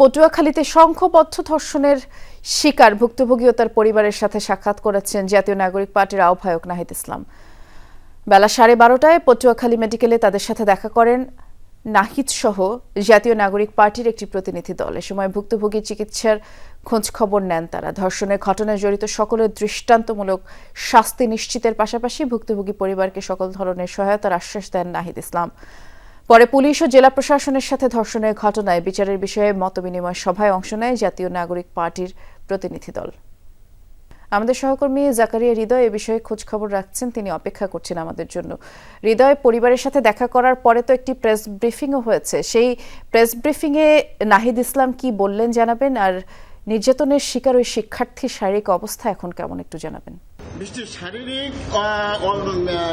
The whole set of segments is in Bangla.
পটুয়াখালীতে সংঘবদ্ধ ধর্ষণের শিকার ভুক্তভোগী ও তার পরিবারের সাথে সাক্ষাৎ করেছেন জাতীয় নাগরিক পার্টির আহ্বায়ক নাহিদ ইসলাম। বেলা সাড়ে বারোটায় পটুয়াখালী মেডিকেলে তাদের সাথে দেখা করেন নাহিদ সহ জাতীয় নাগরিক পার্টির একটি প্রতিনিধি দল। এ সময় ভুক্তভোগী চিকিৎসার খোঁজ খবর নেন তারা। ধর্ষণের ঘটনায় জড়িত সকলের দৃষ্টান্তমূলক শাস্তি নিশ্চিতের পাশাপাশি ভুক্তভোগী পরিবারকে সকল ধরনের সহায়তার আশ্বাস দেন নাহিদ ইসলাম। পরে পুলিশ ও জেলা প্রশাসনের সাথে ধর্ষণের ঘটনায় বিচারের বিষয়ে মতবিনিময় সভায় অংশ নেয় জাতীয় নাগরিক পার্টির প্রতিনিধি দল। আমাদের সহকর্মী জাকারিয়া হৃদয় এ বিষয়ে খোঁজ খবর রাখছেন, তিনি অপেক্ষা করছেন আমাদের জন্য। হৃদয়, পরিবারের সাথে দেখা করার পরে তো একটি প্রেস ব্রিফিংও হয়েছে। সেই প্রেস ব্রিফিংয়ে নাহিদ ইসলাম কি বললেন জানাবেন, আর নির্যাতনের শিকার ওই শিক্ষার্থীর শারীরিক অবস্থা এখন কেমন একটু জানাবেন। বৃষ্টি শারীরিক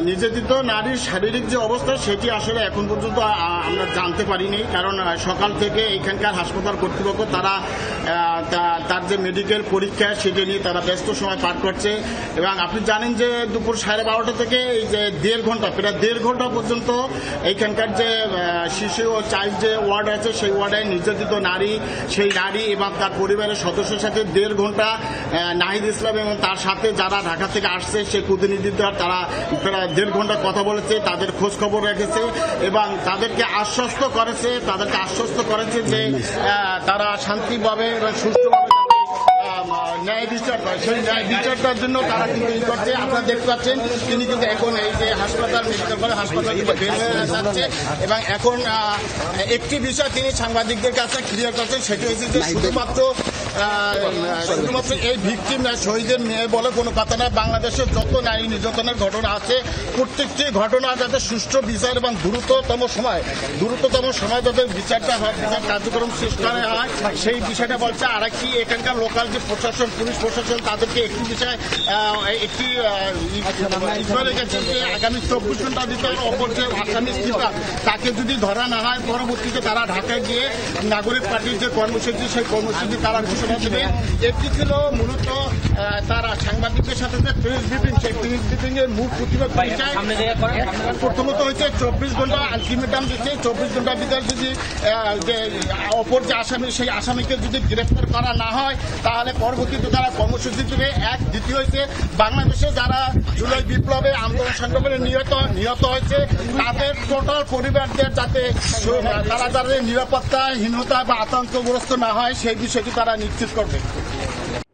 নির্যাতিত নারীর শারীরিক যে অবস্থা, সেটি আসলে এখন পর্যন্ত আমরা জানতে পারিনি। কারণ সকাল থেকে এখানকার হাসপাতাল কর্তৃপক্ষ তারা তার যে মেডিকেল পরীক্ষা, সেটি নিয়ে তারা ব্যস্ত সময় পার করছে। এবং আপনি জানেন যে দুপুর সাড়ে বারোটা থেকে এই যে দেড় ঘণ্টা, প্রায় দেড় ঘণ্টা পর্যন্ত এইখানকার যে শিশু ও চাইল্ড যে ওয়ার্ড আছে, সেই ওয়ার্ডে নির্যাতিত নারী, সেই নারী এবং তার পরিবারের সদস্যের সাথে দেড় ঘণ্টা নাহিদ ইসলাম এবং তার সাথে যারা ঢাকা থেকে আসছে সেই প্রতিনিধি তারা প্রায় দেড় ঘণ্টা কথা বলেছে তাদের খোঁজ খবর রেখেছে এবং তাদেরকে আশ্বস্ত করেছে তাদেরকে আশ্বস্ত করেছে যে তারা শান্তিভাবে এবং সুষ্ঠুভাবে ন্যায় বিচার পায়। সেই ন্যায় বিচারটার জন্য তারা কিন্তু এই করছে। আপনারা দেখতে পাচ্ছেন তিনি কিন্তু এখন এই যে হাসপাতাল মেডিকেল কলেজ হাসপাতাল থেকে বের হয়ে যাচ্ছে এবং এখন একটি বিষয় তিনি সাংবাদিকদের কাছে ক্লিয়ার করছেন সেটি হচ্ছে যে শুধুমাত্র শুধুমাত্র এই ভিকটিম শহীদের মেয়ে বলে কোনো কথা না। বাংলাদেশের যত নারী নির্যাতনের ঘটনা আছে প্রত্যেকটি ঘটনা যাতে সুষ্ঠু বিচার এবং দ্রুততম সময় দ্রুততম সময় যাতে বিচারটা হয় বিচার কার্যক্রম করা হয় সেই বিষয়টা বলছে আর একটি এখানকার লোকাল যে প্রশাসন পুলিশ প্রশাসন তাদেরকে একটি বিষয় একটি ইসমাইল গেছে যে আগামী চব্বিশ ঘণ্টা ভিতরে অপর যে আসামি স্পিকার তাকে যদি ধরা না হয় পরবর্তীতে তারা ঢাকায় গিয়ে নাগরিক পার্টির যে কর্মসূচি সেই কর্মসূচি তারা ঘোষণা দেবে একটি ছিল মূলত তারা সাংবাদিকদের সাথে যে প্রেস ব্রিফিং সেই প্রেস ব্রিফিং এর মূল প্রতিবাদ বিষয় প্রথমত হচ্ছে চব্বিশ ঘণ্টা আলটিমেটাম দিচ্ছে চব্বিশ ঘণ্টার ভিতরে যদি যে অপর যে আসামি সেই আসামিকে যদি গ্রেফতার করা না হয় তাহলে পরবর্তীতে তারা কর্মসূচি দেবে। এক দ্বিতীয় হচ্ছে বাংলাদেশে যারা জুলাই বিপ্লবে আন্দোলন সংগ্রামে নিহত নিহত হয়েছে তাদের টোটাল পরিবারদের যাতে তারা যাতে নিরাপত্তাহীনতা বা আতঙ্কগ্রস্ত না হয় সেই বিষয়টি তারা Ти ж